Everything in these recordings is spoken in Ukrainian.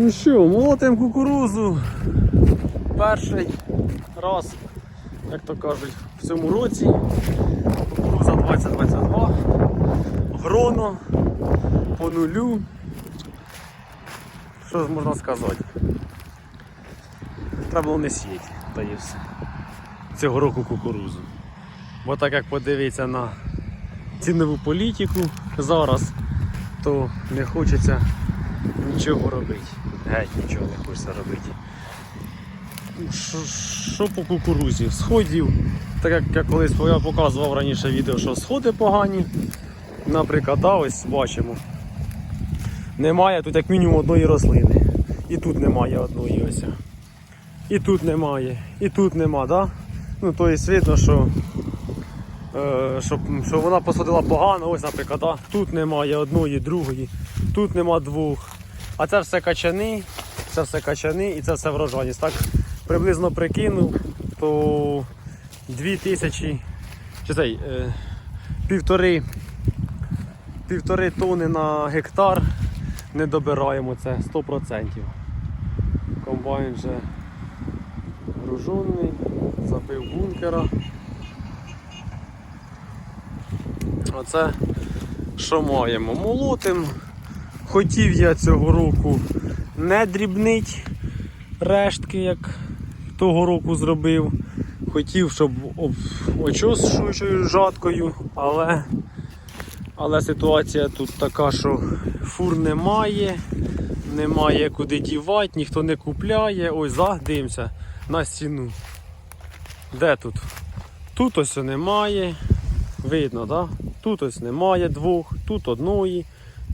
Ну що, молотим кукурузу. Перший раз, як то кажуть, в цьому році. Кукуруза 2022. Гроно по нулю. Що ж можна сказати? Треба було не сіяти, та і все. Цього року кукурузу. Бо так як подивитися на цінову політику зараз, то не хочеться нічого робити. Геть нічого не хочеться робити. Що- Що по кукурузі? Сходів, так як я колись я показував раніше відео, що сходи погані. Наприклад, да, ось бачимо. Немає тут як мінімум одної рослини. І тут немає одної ось. І тут немає, і тут нема, да? Ну, то є видно, що, е, що, що вона посадила погано, ось, наприклад, да? тут немає одної, другої, тут нема двох. А це все качани, це все качани і це все врожайність. Так приблизно прикинув, то 2000, чи цей, е, півтори, півтори тони на гектар не добираємо це 100%. Комбайн вже гружений, забив бункера. Оце що маємо? Молотим. Хотів я цього року не дрібнить рештки, як того року зробив. Хотів, щоб об- очищуючою жаткою, але, але ситуація тут така, що фур немає, немає куди дівати, ніхто не купляє. Ось задивимося на стіну. Де тут? Тут ось немає. Видно, да? Тут ось немає двох, тут одної,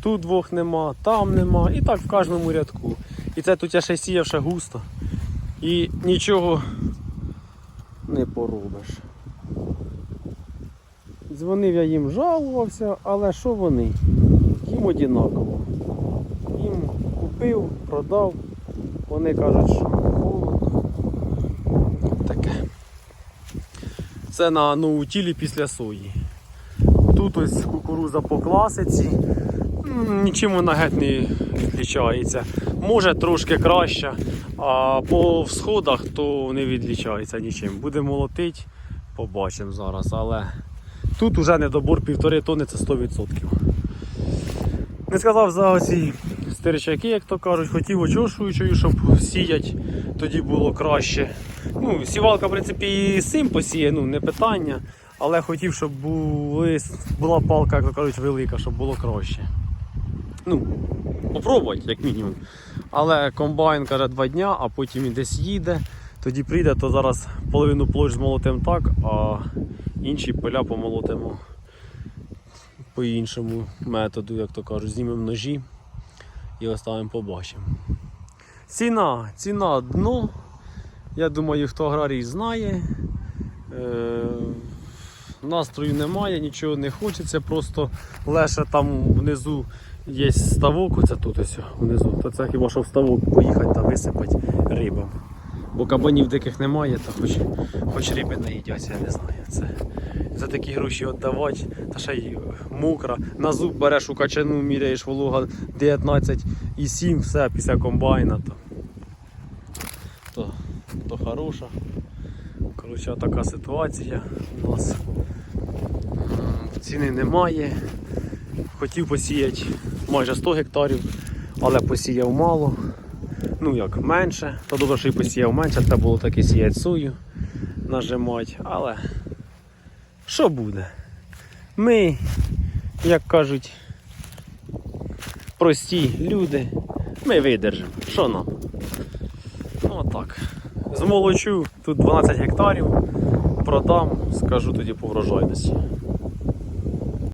тут двох нема, там нема. І так в кожному рядку. І це тут я ще сіяв ще густо. І нічого не поробиш. Дзвонив я їм, жалувався, але що вони? Їм однаково. Їм купив, продав. Вони кажуть, що холодно. Таке. Це на ноутілі після сої. Тут ось кукуруза по класиці. Нічим вона геть не відлічається. Може трошки краще, а по всходах то не відлічається нічим. Буде молотити, побачимо зараз. Але тут уже недобор півтори тони це 100%. Не сказав за оці стирчаки, як то кажуть, хотів очошуючою, щоб сіять, тоді було краще. Ну, сівалка, в принципі, і сим посіє, ну не питання. Але хотів, щоб були, була палка, як то кажуть, велика, щоб було краще. Ну, попробувати, як мінімум. Але комбайн каже два дня, а потім і десь їде, тоді прийде, то зараз половину площ змолотимо так, а інші поля помолотимо по іншому методу, як то кажуть, знімемо ножі і оставимо побачимо. Ціна, ціна дно. Я думаю, хто аграрій знає. Е, настрою немає, нічого не хочеться, просто лише там внизу є ставок, оце тут ось внизу. То це хіба що в ставок поїхати та висипати рибам. Бо кабанів диких немає, то хоч, хоч риби не їдять, я не знаю. Це, за такі гроші віддавати, та ще й мокра. На зуб береш у качану, міряєш волога 19,7, все після комбайна. То, то, то хороша. Коротше, така ситуація у нас. Ціни немає. Хотів посіяти майже 100 гектарів, але посіяв мало. Ну як менше. То добре, що і посіяв менше, треба було таки сіяти сою, нажимати. Але що буде? Ми, як кажуть, прості люди, ми видержимо. Що нам? Отак. Змолочу тут 12 гектарів, продам, скажу тоді по врожайності.